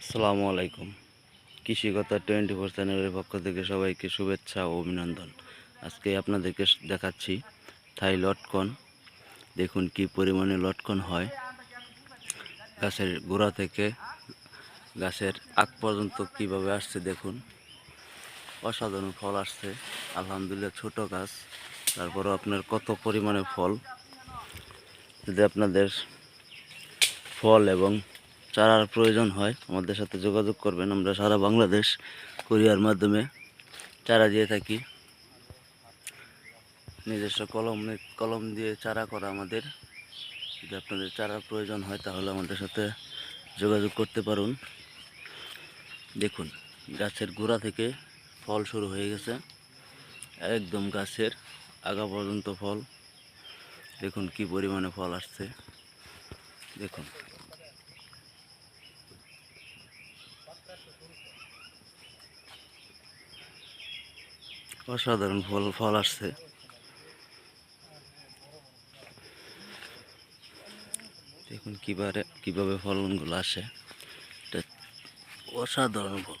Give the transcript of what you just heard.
আসসালামু আলাইকুম। কৃষিকতা twenty four চ্যানেলের পক্ষ থেকে সবাইকে শুভেচ্ছা ও অভিনন্দন। আজকে আপনাদেরকে দেখাচ্ছি থাই লটকন। দেখুন কি পরিমাণে লটকন হয়। গাছের গোড়া থেকে গাছের আগ পর্যন্ত কীভাবে আসছে দেখুন। অসাধারণ ফল আসছে। আলহামদুলিল্লাহ ছোট গাছ। তারপরও আপনার কত পরিমাণে ফল। যদি আপনাদের ফল এবং চারার প্রয়োজন হয়, আমাদের সাথে যোগাযোগ করবেন। আমরা সারা বাংলাদেশ কোরিয়ার মাধ্যমে চারা দিয়ে থাকি। নিজস্ব কলম কলম দিয়ে চারা করা আমাদের। যদি আপনাদের চারার প্রয়োজন হয়, তাহলে আমাদের সাথে যোগাযোগ করতে পারুন। দেখুন, গাছের গোড়া থেকে ফল শুরু হয়ে গেছে। একদম গাছের আগা পর্যন্ত ফল। দেখুন কি পরিমাণে ফল আসছে। দেখুন। অসাধারণ ফল ফল আসছে। দেখুন কীভাবে কীভাবে ফলনগুলো আসে। এটা অসাধারণ ফল।